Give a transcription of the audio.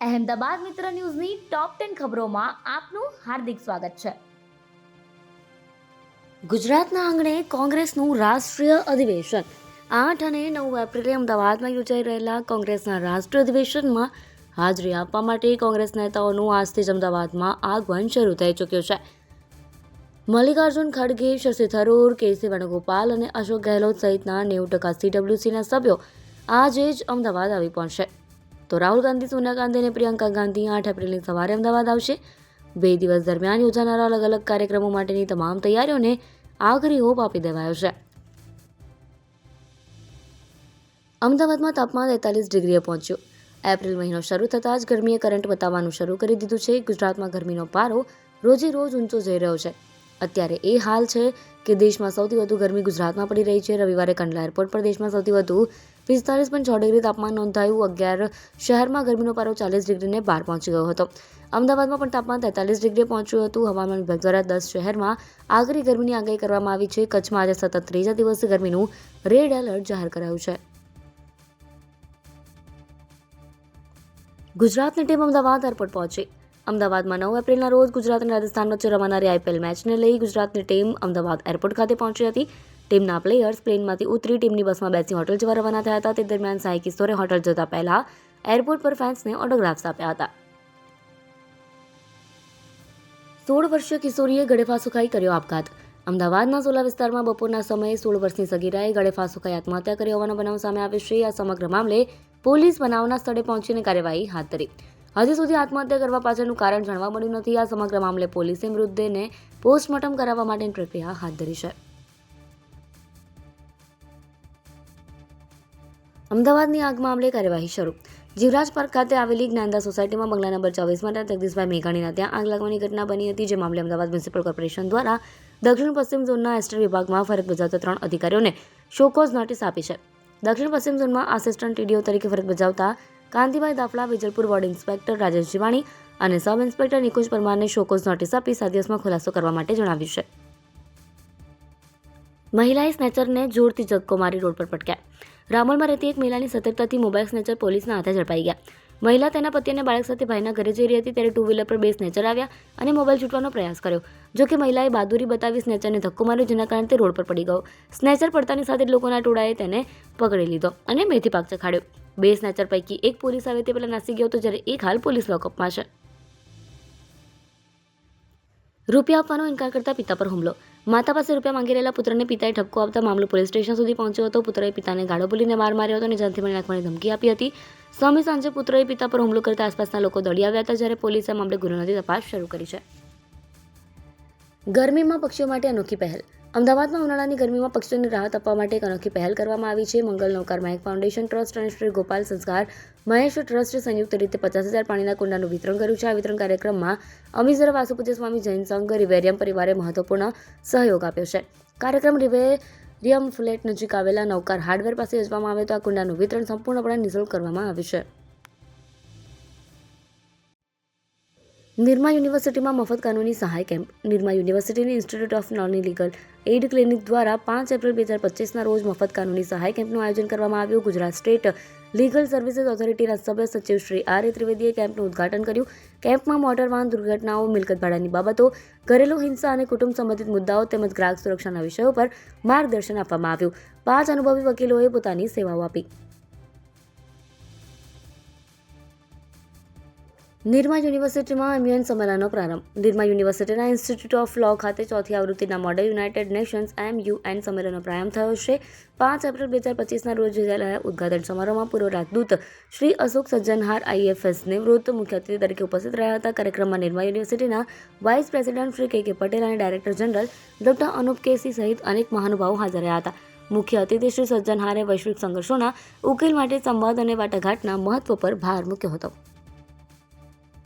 અહેમદાબાદ મિત્ર ન્યૂઝની top ten ખબરોમાં આપનું હાર્દિક સ્વાગત છે. ગુજરાતના આંગણે કોંગ્રેસનું રાષ્ટ્રીય અધિવેશન. આઠ અને નવ એપ્રિલે અમદાવાદમાં યોજાઈ રહેલા કોંગ્રેસના રાષ્ટ્રીય અધિવેશનમાં હાજરી આપવા માટે કોંગ્રેસ નેતાઓનું આજથી જ અમદાવાદમાં આગમન શરૂ થઈ ચૂક્યું છે. મલ્લિકાર્જુન ખડગે, શશી થરૂર, કેસી વેણુગોપાલ અને અશોક ગહેલોત સહિતના નેવું ટકા સીડબ્લ્યુસીના સભ્યો આજે જ અમદાવાદ આવી પહોંચશે. તો રાહુલ ગાંધી, સોનિયા ગાંધી અને પ્રિયંકા ગાંધી આઠ એપ્રિલની સવારે અમદાવાદ આવશે. બે દિવસ દરમિયાન યોજાનારા અલગ અલગ કાર્યક્રમો માટેની તમામ તૈયારીઓને આખરી હોપ આપી દેવાયો છે. અમદાવાદમાં તાપમાન તેતાલીસ ડિગ્રીએ પહોંચ્યું. એપ્રિલ મહિનો શરૂ થતાં જ ગરમીએ કરંટ બતાવવાનું શરૂ કરી દીધું છે. ગુજરાતમાં ગરમીનો પારો રોજે રોજ ઊંચો જઈ રહ્યો છે. અત્યારે એ હાલ છે કે દેશમાં સૌથી વધુ ગરમી ગુજરાતમાં પડી રહી છે. રવિવારે કંડલા એરપોર્ટ પર દેશમાં સૌથી વધુ પિસ્તાલીસ પોઈન્ટ છ ડિગ્રી તાપમાન નોંધાયું. અગિયાર શહેરમાં ગરમીનો પારો ચાલીસ ડિગ્રીને પાર પહોંચી ગયો હતો. અમદાવાદમાં પણ તાપમાન તેતાલીસ ડિગ્રીએ પહોંચ્યું હતું. હવામાન વિભાગ દ્વારા દસ શહેરમાં આગરી ગરમીની આગાહી કરવામાં આવી છે. કચ્છમાં આજે સતત ત્રીજા દિવસે ગરમીનું રેડ એલર્ટ જાહેર કરાયું છે. ગુજરાતની ટીમ અમદાવાદ એરપોર્ટ પહોંચી. અમદાવાદમાં નવ એપ્રિલના રોજ ગુજરાત અને રાજસ્થાન વચ્ચે રમાનારી આઈપીએલ મેચને લઈ ગુજરાતની ટીમ અમદાવાદ એરપોર્ટ ખાતે પહોંચી હતી. ટીમના પ્લેયર્સ પ્લેનમાંથી ઉતરી ટીમની બસમાં બેસી હોટલ જવા રવાના થયા હતા. તે દરમિયાન સાઈ કિશોરે હોટલ જતા પહેલા એરપોર્ટ પર ફેન્સને ઓટોગ્રાફ્સ આપ્યા હતા. સોળ વર્ષીય કિશોરીએ ગળેફા સુખાઈ કર્યો આપઘાત. અમદાવાદના સોલા વિસ્તારમાં બપોરના સમયે સોળ વર્ષની સગીરાએ ગળેફાંસો ખાઈ આત્મહત્યા કરી હોવાનો બનાવ સામે આવ્યો છે. આ સમગ્ર મામલે પોલીસ બનાવના સ્થળે પહોંચીને કાર્યવાહી હાથ ધરી. હજી સુધી આત્મહત્યા કરવા પાછળનું કારણ જાણવા મળ્યું નથી. આ સમગ્ર મામલે પોલીસે મૃતદેહને પોસ્ટમોર્ટમ કરાવવા માટેની પ્રક્રિયા હાથ ધરી છે. અમદાવાદની આગ મામલે કાર્યવાહી શરૂ. જીવરાજ પાર્ક ખાતે આવેલી જ્ઞાનદા સોસાયટીમાં બંગલા નંબર ચોવીસમાં જગદીશભાઈ મેઘાણીના ત્યાં આગ લાગવાની ઘટના બની હતી, જે મામલે અમદાવાદ મ્યુનિસિપલ કોર્પોરેશન દ્વારા દક્ષિણ પશ્ચિમ ઝોનના એસ્ટર વિભાગમાં ફરજ બજાવતા ત્રણ અધિકારીઓને શોકોઝ નોટિસ આપી છે. દક્ષિણ પશ્ચિમ ઝોનમાં આસિસ્ટન્ટ ટીડીઓ તરીકે ફરજ બજાવતા કાંતિભાઈ દાફલા, વિજલપુર વોર્ડ ઇન્સ્પેક્ટર રાજેશ જીવાણી અને સબ ઇન્સ્પેક્ટર નિકુંજ પરમારને શોકોઝ નોટિસ આપી સાત ખુલાસો કરવા માટે જણાવ્યું છે. મહિલાએ સ્નેચરને જોરથી ચક્કો મારી રોડ પર પટક્યા. રામોલમાં રહેતી એક મહિલાની સતર્કતાથી મોબાઈલ સ્નેચર પોલીસના હાથે ઝડપાઈ ગયા. મહિલા તેના પતિ અને બાળક સાથે ભાઈના ઘરે જઈ રહી હતી ત્યારે ટુ વ્હીલર પર બે સ્નેચર આવ્યા અને મોબાઈલ છૂટવાનો પ્રયાસ કર્યો. જો કે મહિલાએ બહાદુરી બતાવી સ્નેચરને ધક્કો માર્યો જેના કારણે તે રોડ પર પડી ગયો. સ્નેચર પડતાની સાથે લોકોના ટોળાએ તેને પકડી લીધો અને મેથી પાક ચખાડ્યો. બે સ્નેચર પૈકી એક પોલીસ આવે તે પહેલાં નાસી ગયો હતો જ્યારે એક હાલ પોલીસ લોકઅપમાં છે. રૂપિયા આપવાનો ઇનકાર કરતા પિતા પર હુમલો. માતા પાસે રૂપિયા માંગી રહેલા પુત્રને પિતાએ ઠપકો આપતા મામલો પોલીસ સ્ટેશન સુધી પહોંચ્યો હતો. પુત્રએ પિતાને ગાળો બોલીને માર માર્યો હતો અને જાનથી મારી નાખવાની ધમકી આપી હતી. સ્વામી સાંજે પુત્રએ પિતા પર હુમલો કરતા આસપાસના લોકો દોડી આવ્યા હતા જ્યારે પોલીસે મામલે ગુનો નોંધી તપાસ શરૂ કરી છે. ગરમીમાં પક્ષીઓ માટે અનોખી પહેલ. અમદાવાદમાં ઉનાળાની ગરમીમાં પક્ષીઓને રાહત આપવા માટે એક અનોખી પહેલ કરવામાં આવી છે. મંગલ નૌકાર મહેક ફાઉન્ડેશન ટ્રસ્ટ અને શ્રી ગોપાલ સંસ્કાર મહેશ ટ્રસ્ટે સંયુક્ત રીતે પચાસ હજાર પાણીના કુંડાનું વિતરણ કર્યું છે. આ વિતરણ કાર્યક્રમમાં અમીઝર વાસુપૂજ્ય સ્વામી જૈન સંઘ, રિવેરિયમ પરિવારે મહત્વપૂર્ણ સહયોગ આપ્યો છે. કાર્યક્રમ રિવેરિયમ ફ્લેટ નજીક આવેલા નૌકાર હાર્ડવેર પાસે યોજવામાં આવે તો આ કુંડાનું વિતરણ સંપૂર્ણપણે નિઃશુલ્ક કરવામાં આવ્યું છે. નિરમા યુનિવર્સિટીમાં મફત કાનૂની સહાય કેમ્પ. નિરમા યુનિવર્સિટીની institute of non legal aid clinic દ્વારા પાંચ એપ્રિલ બે હજાર પચીસના રોજ મફત કાનૂની સહાય કેમ્પનું આયોજન કરવામાં આવ્યું. ગુજરાત સ્ટેટ લીગલ સર્વિસીસ ઓથોરિટીના સભ્ય સચિવ શ્રી આર એ ત્રિવેદીએ કેમ્પનું ઉદ્ઘાટન કર્યું. કેમ્પમાં મોટર વાહન દુર્ઘટનાઓ, મિલકત ભાડાની બાબતો, ઘરેલુ હિંસા અને કુટુંબ સંબંધિત મુદ્દાઓ તેમજ ગ્રાહક સુરક્ષાના વિષયો પર માર્ગદર્શન આપવામાં આવ્યું. પાંચ અનુભવી વકીલોએ પોતાની સેવાઓ આપી. નિરમા યુનિવર્સિટીમાં એમ્યુએન સંમેલનનો પ્રારંભ. નિરમા યુનિવર્સિટીના ઇન્સ્ટિટ્યૂટ ઓફ લો ખાતે ચોથી આવૃત્તિના model united nations M UN સંમેલનનો પ્રારંભ થયો છે. પાંચ એપ્રિલ બે હજાર પચીસના રોજ યોજાયેલા ઉદઘાટન સમારોહમાં પૂર્વ રાજદૂત શ્રી અશોક સજ્જનહાર આઈએફએસ નિવૃત્ત મુખ્ય અતિથિ તરીકે ઉપસ્થિત રહ્યા હતા. કાર્યક્રમમાં નિરમા યુનિવર્સિટીના વાઇસ પ્રેસિડેન્ટ શ્રી કે કે પટેલ અને director general doctor Anup KC સહિત અનેક મહાનુભાવો હાજર રહ્યા હતા. મુખ્ય અતિથિ શ્રી સજ્જનહારે વૈશ્વિક સંઘર્ષોના ઉકેલ માટે સંવાદ અને વાટાઘાટના મહત્વ પર ભાર મૂક્યો હતો.